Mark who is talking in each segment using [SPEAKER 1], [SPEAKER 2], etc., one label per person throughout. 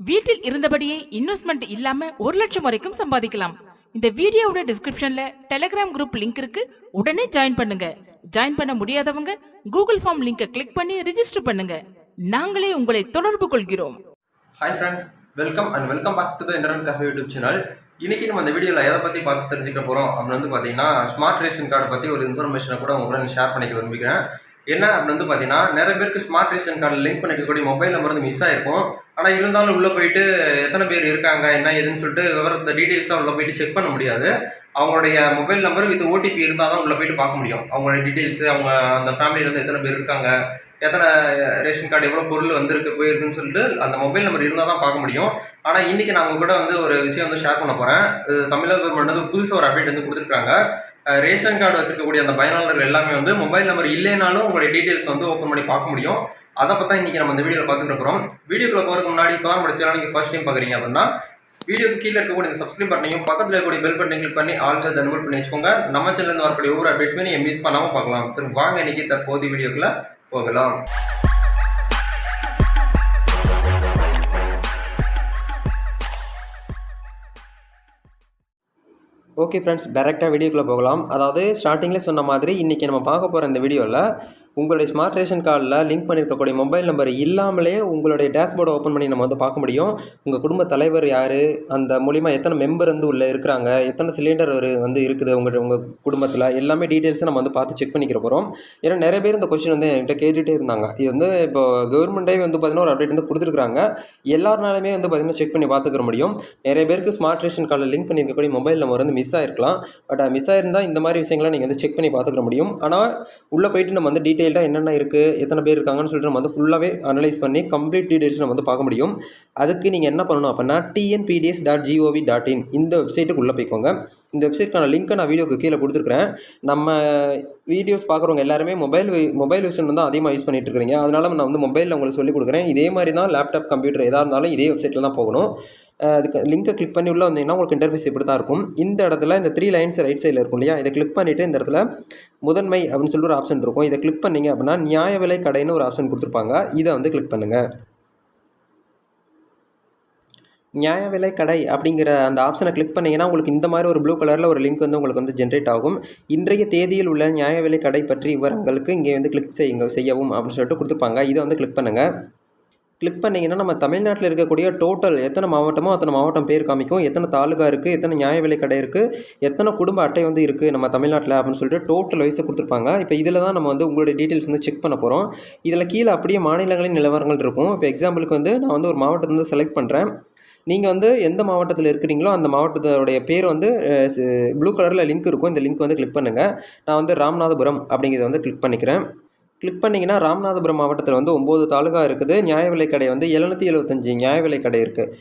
[SPEAKER 1] வீட்டில் இருந்தபடியே இன்வெஸ்ட்மெண்ட் இல்லாம ஒரு லட்சம் வரைக்கும் சம்பாதிக்கலாம். இந்த வீடியோவோட டிஸ்கிரிப்ஷன்ல டெலிகிராம் குரூப் லிங்க் இருக்கு. உடனே ஜாயின் பண்ணுங்க. ஜாயின் பண்ண முடியாதவங்க கூகுள் ஃபார்ம் லிங்கை கிளிக் பண்ணி ரிஜிஸ்டர் பண்ணுங்க. நாங்களே உங்களை தொடர்பு கொள்கிறோம்.
[SPEAKER 2] Hi friends welcome and welcome back to the internet cafe YouTube channel இன்னைக்கு நம்ம இந்த வீடியோவில் எதை பற்றி பார்த்து தெரிஞ்சுக்க போகிறோம் அப்படின்னு வந்து பார்த்தீங்கன்னா ஸ்மார்ட் ரேஷன் கார்டை பற்றி ஒரு இன்ஃபர்மேஷனை கூட உங்களுடன் ஷேர் பண்ணிக்க விரும்புகிறேன். என்ன அப்படின்னு வந்து பார்த்தீங்கன்னா நிறைய பேருக்கு ஸ்மார்ட் ரேஷன் கார்டு லிங்க் பண்ணிக்கக்கூடிய மொபைல் நம்பர் வந்து மிஸ் ஆயிருக்கும். ஆனால் இருந்தாலும் உள்ளே போயிட்டு எத்தனை பேர் இருக்காங்க என்ன ஏதுன்னு சொல்லிட்டு விவரத்தை டீட்டெயில்ஸாக உள்ளே போயிட்டு செக் பண்ண முடியாது. அவங்களுடைய மொபைல் நம்பர் வித் ஓடிபி இருந்தால் தான் உள்ளே போயிட்டு பார்க்க முடியும். அவங்களுடைய டீட்டெயில்ஸ் அவங்க அந்த ஃபேமிலியிலேருந்து எத்தனை பேர் இருக்காங்க எத்தனை ரேஷன் கார்டு எவ்வளோ பொருள் வந்திருக்கு போயிருக்குன்னு சொல்லிட்டு அந்த மொபைல் நம்பர் இருந்தால் தான் பார்க்க முடியும். ஆனால் இன்னைக்கு நான் உங்கள் கூட வந்து ஒரு விஷயம் வந்து ஷேர் பண்ண போகிறேன் தமிழக கவர்மெண்ட் வந்து புதுசாக ஒரு அப்டேட் வந்து கொடுத்துருக்காங்க. ரேஷன் கார்டு வச்சிருக்கக்கூடிய அந்த பயனாளர்கள் எல்லாமே வந்து மொபைல் நம்பர் இல்லைனாலும் உங்களுடைய டீட்டெயில்ஸ் வந்து ஓப்பன் பண்ணி பார்க்க முடியும். அதை பற்றி இன்றைக்கி இன்னைக்கு நம்ம இந்த வீடியோவில் பார்த்துட்டு இருக்கிறோம். வீடியோக்குள்ள போகிறதுக்கு முன்னாடி இப்போ தான் படிச்சாலும் நீங்கள் ஃபர்ஸ்ட் டைம் பார்க்குறீங்க அப்படின்னா வீடியோக்கு கீழே இருக்கக்கூடிய இந்த சப்ஸ்கிரைப் பட்டனையும் பக்கத்தில் இருக்கக்கூடிய பெல் பட்டனை கிளிக் பண்ணி ஆல் தான் பண்ணி வச்சுக்கோங்க. நம்ம சேனல்ல வரக்கூடிய ஒவ்வொரு அப்டேட்ஸுமே நீங்கள் மிஸ் பண்ணாமல் பார்க்கலாம். சரி வாங்க இன்னைக்கு தற்போது வீடியோக்குள்ளே போகலாம்.
[SPEAKER 3] ஓகே ஃப்ரெண்ட்ஸ் டேரெக்டாக வீடியோக்குள்ளே போகலாம். அதாவது ஸ்டார்டிங்கில் சொன்ன மாதிரி இன்றைக்கி நம்ம பார்க்க போகிற இந்த வீடியோவில் உங்களுடைய ஸ்மார்ட் ரேஷன் கார்டில் லிங்க் பண்ணியிருக்கக்கூடிய மொபைல் நம்பர் இல்லாமலே உங்களுடைய டேஷ்போர்டை ஓப்பன் பண்ணி நம்ம வந்து பார்க்க முடியும். உங்கள் குடும்ப தலைவர் யார்? அந்த மூலிமா எத்தனை மெம்பர் வந்து உள்ளே இருக்கிறாங்க? எத்தனை சிலிண்டர் வந்து இருக்குது உங்கள் உங்கள் குடும்பத்தில்? எல்லாமே டீட்டெயில்ஸை நம்ம வந்து பார்த்து செக் பண்ணிக்கிற போகிறோம் ஏன்னா நிறைய பேர் இந்த கொஸ்டின் வந்து என்கிட்ட கேட்டுகிட்டே இருந்தாங்க. இது வந்து இப்போ கவர்மெண்ட்டே வந்து பார்த்திங்கன்னா ஒரு அப்டேட் வந்து கொடுத்துருக்காங்க எல்லாருனாலுமே வந்து பார்த்திங்கன்னா செக் பண்ணி பார்த்துக்கிற முடியும். நிறைய பேருக்கு ஸ்மார்ட் ரேஷன் கார்டில் லிங்க் பண்ணியிருக்கக்கூடிய மொபைல் நம்பர் வந்து மிஸ் ஆகிருக்கலாம் பட் மிஸ் ஆயிருந்தால் இந்த மாதிரி விஷயங்களை நீங்கள் வந்து செக் பண்ணி பார்த்துக்கிற முடியும். ஆனால் உள்ளே போயிட்டு நம்ம வந்து டீட்டெயில் டீட்டெயில்டாக என்னென்ன இருக்குது எத்தனை பேர் இருக்காங்கன்னு சொல்லிட்டு நம்ம வந்து ஃபுல்லாகவே அனலைஸ் பண்ணி கம்ப்ளீட் டீட்டெயில்ஸ் நம்ம வந்து பார்க்க முடியும். அதுக்கு நீங்கள் என்ன பண்ணணும் அப்படின்னா TNPDS dot GOV dot in இந்த வெப்சைட்டுக்கு உள்ளே போய்க்கோங்க. இந்த வெப்சைட்க்கான லிங்க்கை நான் வீடியோக்கு கீழே கொடுத்துருக்குறேன். நம்ம வீடியோஸ் பார்க்குறவங்க எல்லாருமே மொபைல் மொபைல் விஷன் வந்து அதிகமாக யூஸ் பண்ணிட்டு இருக்கிறீங்க. அதனால நான் வந்து மொபைலில் உங்களுக்கு சொல்லிக் கொடுக்குறேன். இதே மாதிரி தான் லேப்டாப் கம்ப்யூட்டர் எதாக இருந்தாலும் இதே வெப்சைட்டில் தான் போகணும். அதுக்கு லிங்கை கிளிக் பண்ணி உள்ள வந்தீங்கன்னா உங்களுக்கு இன்டர்ஃபேஸ் இப்படி தான் இருக்கும். இந்த இடத்துல இந்த த்ரீ லைன்ஸ் ரைட் சைடில் இருக்கும் இல்லையா? இதை கிளிக் பண்ணிவிட்டு இந்த இடத்துல முதன்மை அப்படின்னு சொல்லிட்டு ஒரு ஆப்ஷன் இருக்கும். இதை கிளிக் பண்ணீங்க அப்படின்னா நியாய விலை கடைன்னு ஒரு ஆப்ஷன் கொடுத்துருப்பாங்க. இதை வந்து கிளிக் பண்ணுங்கள் நியாய விலை கடை அப்படிங்கிற அந்த ஆப்ஷனை கிளிக் பண்ணிங்கன்னா உங்களுக்கு இந்த மாதிரி ஒரு ப்ளூ கலரில் ஒரு லிங்க் வந்து உங்களுக்கு வந்து ஜென்ரேட் ஆகும். இன்றைய தேதியில் உள்ள நியாய விலை கடை பற்றி விவரங்களுக்கு இங்கே வந்து கிளிக் செய்யுங்க செய்யவும் அப்படின்னு சொல்லிட்டு கொடுத்துருப்பாங்க. இதை வந்து கிளிக் பண்ணுங்கள் கிளிக் பண்ணிங்கன்னா நம்ம தமிழ்நாட்டில் இருக்கக்கூடிய டோட்டல் எத்தனை மாவட்டமோ அத்தனை மாவட்டம் பேர் காமிக்கும். எத்தனை தாலுகா இருக்குது எத்தனை நியாய விலை கடை இருக்குது எத்தனை குடும்ப அட்டை வந்து இருக்குது நம்ம தமிழ்நாட்டில் அப்படின்னு சொல்லிட்டு டோட்டல் வைஸை கொடுத்துருப்பாங்க. இப்போ இதில் தான் நம்ம வந்து உங்களுடைய டீட்டெயில்ஸ் வந்து செக் பண்ண போகிறோம் இதில் கீழே அப்படியே மாநிலங்களின் நிலவரங்கள் இருக்கும். இப்போ எக்ஸாம்பிளுக்கு வந்து நான் வந்து ஒரு மாவட்டத்தை வந்து செலக்ட் பண்ணுறேன் நீங்கள் வந்து எந்த மாவட்டத்தில் இருக்கிறீங்களோ அந்த மாவட்டத்தோடைய பேர் வந்து ப்ளூ கலரில் லிங்க் இருக்கும். இந்த லிங்க் வந்து கிளிக் பண்ணுங்கள் நான் வந்து ராமநாதபுரம் அப்படிங்கிறத வந்து கிளிக் பண்ணிக்கிறேன். கிளிக் பண்ணிங்கன்னா ராமநாதபுரம் மாவட்டத்தில் வந்து ஒம்பது தாலுகா இருக்குது. நியாய விலை கடை வந்து எழுநூற்றி எழுபத்தஞ்சி நியாய விலை கடை இருக்குது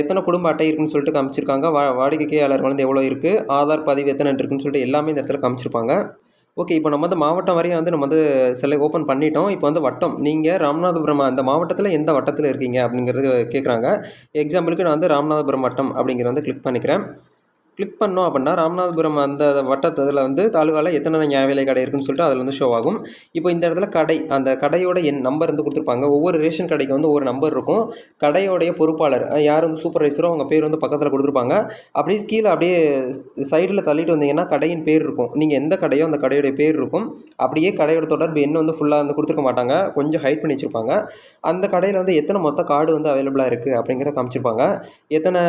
[SPEAKER 3] எத்தனை குடும்ப அட்டை இருக்குன்னு சொல்லிட்டு காமிச்சிருக்காங்க. வா வாடிக்கையாளர் வந்து எவ்வளோ இருக்குது ஆதார் பதிவு எத்தனை இருக்குன்னு சொல்லிட்டு எல்லாமே இந்த இடத்துல காமிச்சிருப்பாங்க. ஓகே இப்போ நம்ம வந்து மாவட்டம் வரையும் வந்து நம்ம வந்து சிலை ஓப்பன் பண்ணிட்டோம். இப்போ வந்து வட்டம். நீங்கள் ராமநாதபுரம் அந்த மாவட்டத்தில் எந்த வட்டத்தில் இருக்கீங்க அப்படிங்கிறது கேட்குறாங்க எக்ஸாம்பிளுக்கு நான் வந்து ராமநாதபுரம் வட்டம் அப்படிங்கிறத வந்து கிளிக் பண்ணிக்கிறேன். கிளிக் பண்ணோம் அப்படின்னா ராமநாதபுரம் அந்த வட்டத்தில் வந்து தாலுகாவில் எத்தனை நியாய விலை கடை இருக்குன்னு சொல்லிட்டு அதில் வந்து ஷோ ஆகும். இப்போ இந்த இடத்துல கடை அந்த கடையோட என் நம்பர் வந்து கொடுத்துருப்பாங்க. ஒவ்வொரு ரேஷன் கடைக்கு வந்து ஒரு நம்பர் இருக்கும். கடையோடைய பொறுப்பாளர் யார் வந்து சூப்பர்வைசரோ அவங்க பேர் வந்து பக்கத்தில் கொடுத்துருப்பாங்க. அப்படியே கீழே அப்படியே சைடில் தள்ளிட்டு வந்தீங்கன்னா கடையின் பேர் இருக்கும். நீங்கள் எந்த கடையோ அந்த கடையோடைய பேர் இருக்கும். அப்படியே கடையோட தொடர்பு என்ன வந்து ஃபுல்லாக வந்து கொடுத்துருக்க மாட்டாங்க. கொஞ்சம் ஹைட் பண்ணி வச்சுருப்பாங்க. அந்த கடையில் வந்து எத்தனை மொத்த கார்டு வந்து அவைலபிளாக இருக்குது அப்படிங்கிறத காமிச்சிருப்பாங்க. எத்தனை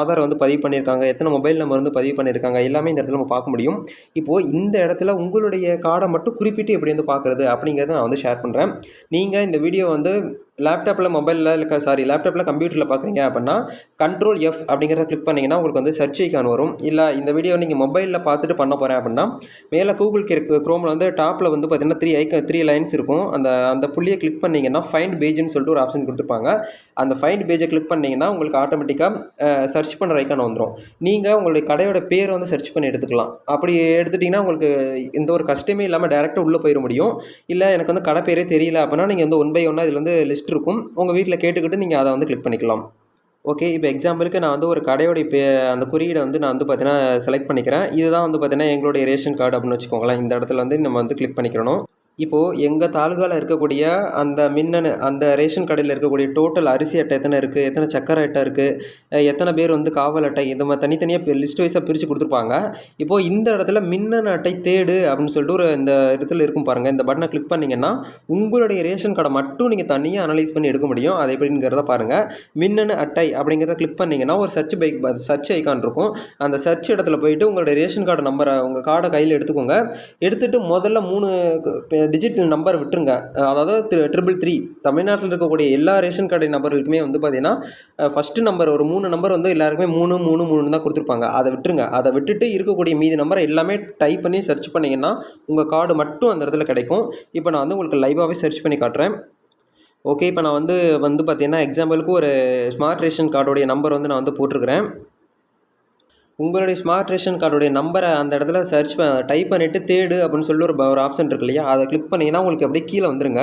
[SPEAKER 3] ஆதார் வந்து பதிவு பண்ணியிருக்காங்க. எத்தனை மொபைல் நம்பர் வந்து பதிவு பண்ணியிருக்காங்க. எல்லாமே இந்த இடத்துல நம்ம பார்க்க முடியும். இப்போது இந்த இடத்துல உங்களுடைய கார்டை மட்டும் குறிப்பிட்டு எப்படி வந்து பார்க்குறது அப்படிங்கிறத நான் வந்து ஷேர் பண்ணுறேன் நீங்கள் இந்த வீடியோ வந்து லேப்டாப்பில் மொபைலில் இல்லை சாரி லேப்டாப்பில் கம்ப்யூட்டரில் பார்க்குறீங்க அப்படின்னா கண்ட்ரோல் எஃப் அப்படிங்கிறத கிளிக் பண்ணிங்கன்னா உங்களுக்கு வந்து சர்ச் ஐக்கான் வரும். இல்லை இந்த வீடியோ நீங்கள் மொபைலில் பார்த்துட்டு பண்ண போகிறேன் அப்படின்னா மேலே கூகுள் க்ரோமில் வந்து டாப்பில் வந்து பார்த்திங்கன்னா த்ரீ ஐக்கன் த்ரீ லைன்ஸ் இருக்கும். அந்த அந்த புள்ளியை கிளிக் பண்ணிங்கன்னா ஃபைண்ட் பேஜ்னு சொல்லிட்டு ஒரு ஆப்ஷன் கொடுத்துருப்பாங்க. அந்த ஃபைண்ட் பேஜை கிளிக் பண்ணிங்கன்னா உங்களுக்கு ஆட்டோமேட்டிக்காக சர்ச் பண்ணுற ஐக்கான் வந்துடும் நீங்கள் உங்களுடைய கடையோட பேர் வந்து சர்ச் பண்ணி எடுத்துக்கலாம். அப்படி எடுத்துட்டிங்கன்னா உங்களுக்கு எந்த ஒரு கஷ்டமே இல்லாமல் டேரெக்டாக உள்ளே போயிட முடியும். இல்லை எனக்கு வந்து கடை பேரே தெரியல அப்படின்னா நீங்கள் வந்து ஒன் பை ஒன்னாக இதில் வந்து லிஸ்ட் இருக்கும். உங்கள் வீட்டில் கேட்டுக்கிட்டு நீங்கள் அதை வந்து கிளிக் பண்ணிக்கலாம். ஓகே இப்போ எக்ஸாம்பிளுக்கு நான் வந்து ஒரு கடையோடைய பே அந்த குறியீடை வந்து நான் வந்து பார்த்தீங்கன்னா செலக்ட் பண்ணிக்கிறேன். இதுதான் வந்து பார்த்தீங்கன்னா எங்களுடைய ரேஷன் கார்டு அப்படின்னு வச்சுக்கோங்களேன். இந்த இடத்துல வந்து நம்ம வந்து கிளிக் பண்ணிக்கிறணும். இப்போது எங்கள் தாலுகாவில் இருக்கக்கூடிய அந்த மின்னணு அந்த ரேஷன் கடையில் இருக்கக்கூடிய டோட்டல் அரிசி அட்டை எத்தனை இருக்குது எத்தனை சக்கரை அட்டை இருக்குது எத்தனை பேர் வந்து காவல் அட்டை இந்த மாதிரி தனித்தனியாக லிஸ்ட் வைஸாக பிரித்து கொடுத்துருப்பாங்க. இப்போது இந்த இடத்துல மின்னணு அட்டை தேடு அப்படின்னு சொல்லிட்டு ஒரு இந்த இடத்துல இருக்கும் பாருங்கள் இந்த பட்டனை கிளிக் பண்ணிங்கன்னா உங்களுடைய ரேஷன் கார்டை மட்டும் நீங்கள் தனியாக அனலைஸ் பண்ணி எடுக்க முடியும். அது எப்படிங்கிறத பாருங்கள் மின்னணு அட்டை அப்படிங்கிறத கிளிக் பண்ணிங்கன்னா ஒரு சர்ச் பைக் சர்ச் ஐக்கான் இருக்கும். அந்த சர்ச் இடத்துல போயிட்டு உங்களுடைய ரேஷன் கார்டு நம்பரை உங்கள் கார்டை கையில் எடுத்துக்கோங்க. எடுத்துகிட்டு முதல்ல மூணு டிஜிட் நம்பர் விட்டுருங்க. அதாவது ட்ரிபிள் த்ரீ தமிழ்நாட்டில் இருக்கக்கூடிய எல்லா ரேஷன் கார்டு நம்பர்களுக்குமே வந்து பார்த்தீங்கன்னா ஃபஸ்ட்டு நம்பர் ஒரு மூணு நம்பர் வந்து எல்லாருக்குமே மூணு மூணு மூணு தான் கொடுத்துருப்பாங்க. அதை விட்டுருங்க. அதை விட்டுட்டு இருக்கக்கூடிய மீதி நம்பரை எல்லாமே டைப் பண்ணி சர்ச் பண்ணிங்கன்னா உங்கள் கார்டு மட்டும் அந்த இடத்துல கிடைக்கும். இப்போ நான் வந்து உங்களுக்கு லைவாகவே சர்ச் பண்ணி காட்டுறேன். ஓகே இப்போ நான் வந்து வந்து பார்த்தீங்கன்னா எக்ஸாம்பிளுக்கு ஒரு ஸ்மார்ட் ரேஷன் கார்டோடைய நம்பர் வந்து நான் வந்து போட்டிருக்கிறேன். உங்களுடைய ஸ்மார்ட் ரேஷன் கார்டுடைய நம்பரை அந்த இடத்துல சர்ச் டைப் பண்ணிவிட்டு தேடு அப்படின்னு சொல்லி ஒரு ஒரு ஆப்ஷன் இருக்கு இல்லையா? அதை கிளிக் பண்ணிங்கன்னா உங்களுக்கு அப்படியே கீழே வந்துருங்க.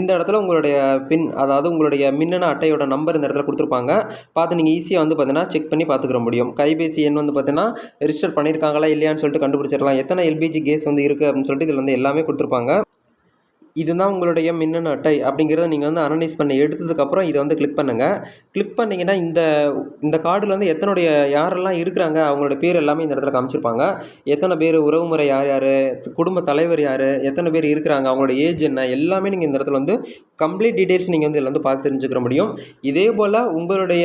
[SPEAKER 3] இந்த இடத்துல உங்களுடைய பின் அதாவது உங்களுடைய மின்னணு அட்டையோட நம்பர் இந்த இடத்துல கொடுத்துருப்பாங்க. பார்த்து நீங்கள் ஈஸியாக வந்து பார்த்தீங்கன்னா செக் பண்ணி பார்த்துக்கிற முடியும். கைபேசி எண் வந்து பார்த்தீங்கன்னா ரிஜிஸ்டர் பண்ணியிருக்காங்களா இல்லையான்னு சொல்லிட்டு கண்டுபிடிச்சிடலாம். எத்தனை எல்பிஜி கேஸ் வந்து இருக்குது அப்படின்னு சொல்லிட்டு இதில் வந்து எல்லாமே கொடுத்துருப்பாங்க. இதுதான் உங்களுடைய மின்னணு அட்டை அப்படிங்கிறத நீங்கள் வந்து அனலைஸ் பண்ணி எடுத்ததுக்கப்புறம் இதை வந்து கிளிக் பண்ணுங்கள் கிளிக் பண்ணிங்கன்னா இந்த இந்த கார்டில் வந்து எத்தனுடைய யாரெல்லாம் இருக்கிறாங்க அவங்களோட பேர் எல்லாமே இந்த இடத்துல காமிச்சிருப்பாங்க. எத்தனை பேர் உறவுமுறை யார் யார் குடும்ப தலைவர் யார் எத்தனை பேர் இருக்கிறாங்க அவங்களோட ஏஜ் என்ன எல்லாமே நீங்கள் இந்த இடத்துல வந்து கம்ப்ளீட் டீட்டெயில்ஸ் நீங்கள் வந்து இதில் வந்து பார்த்து தெரிஞ்சுக்கிற முடியும். இதே போல் உங்களுடைய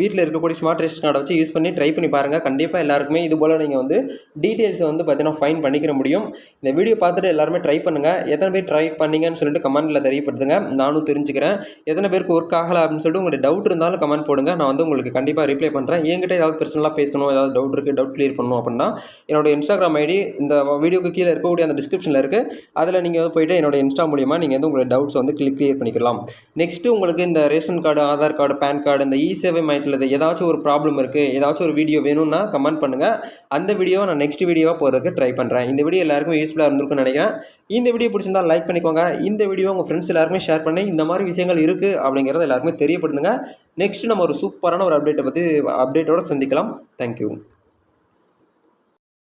[SPEAKER 3] வீட்டில் இருக்கக்கூடிய ஸ்மார்ட் ரெஸ்ட் கார்டை வச்சு யூஸ் பண்ணி ட்ரை பண்ணி பாருங்கள் கண்டிப்பாக எல்லாருக்குமே இது போல் நீங்கள் வந்து டீட்டெயில்ஸை வந்து பார்த்தீங்கன்னா ஃபைன் பண்ணிக்கிற முடியும். இந்த வீடியோ பார்த்துட்டு எல்லாருமே ட்ரை பண்ணுங்கள் எத்தனை பேர் ட்ரை பண்ணீங்கன்னு சொல்லிட்டு கமெண்ட்டில் தெரியப்படுத்துங்க. நானும் தெரிஞ்சுக்கிறேன். எத்தனை பேருக்கு ஒர்க் ஆகலை அப்படின்னு சொல்லிட்டு உங்களுக்கு டவுட் இருந்தாலும் கமெண்ட் போடுங்க. நான் வந்து உங்களுக்கு கண்டிப்பாக ரிப்ளை பண்ணுறேன் என்கிட்ட ஏதாவது பர்சனலாக பேசணும் ஏதாவது டவுட் இருக்குது டவுட் க்ளியர் பண்ணணும் அப்படின்னா என்னோட இன்ஸ்டாகிராம் ஐடி இந்த வீடியோக்கு கீழே இருக்கக்கூடிய அந்த டிஸ்கிரிப்ஷனில் இருக்குது அதில் நீங்கள் வந்து போய்ட்டு என்னோட இன்ஸ்டா மூலியமாக நீங்கள் வந்து உங்களுடைய டவுட்ஸ் வந்து கிளிக் கிளியர் பண்ணிக்கலாம். நெக்ஸ்ட்டு உங்களுக்கு இந்த ration card Aadhaar card PAN card இந்த இ சேவை மையத்தில் ஏதாச்சும் ஒரு ப்ராப்ளம் இருக்குது ஏதாச்சும் ஒரு வீடியோ வேணும்னா கமெண்ட் பண்ணுங்கள் அந்த வீடியோவை நான் நெக்ஸ்ட் வீடியோவாக போகிறதுக்கு ட்ரை பண்ணுறேன் இந்த வீடியோ எல்லாருக்கும் யூஸ்ஃபுல்லாக இருந்திருக்கும்னு நினைக்கிறேன். இந்த வீடியோ பிடிச்சிருந்தா லைக் பண்ணிக்கோங்க. இந்த வீடியோ உங்கள் ஃப்ரெண்ட்ஸ் எல்லாருமே ஷேர் பண்ணி. இந்த மாதிரி விஷயங்கள் இருக்குது அப்படிங்கிறத எல்லாருக்குமே தெரியப்படுத்துங்க. நெக்ஸ்ட் நம்ம ஒரு சூப்பரான ஒரு அப்டேட்டை பற்றி அப்டேட்டோடு சந்திக்கலாம். தேங்க்யூ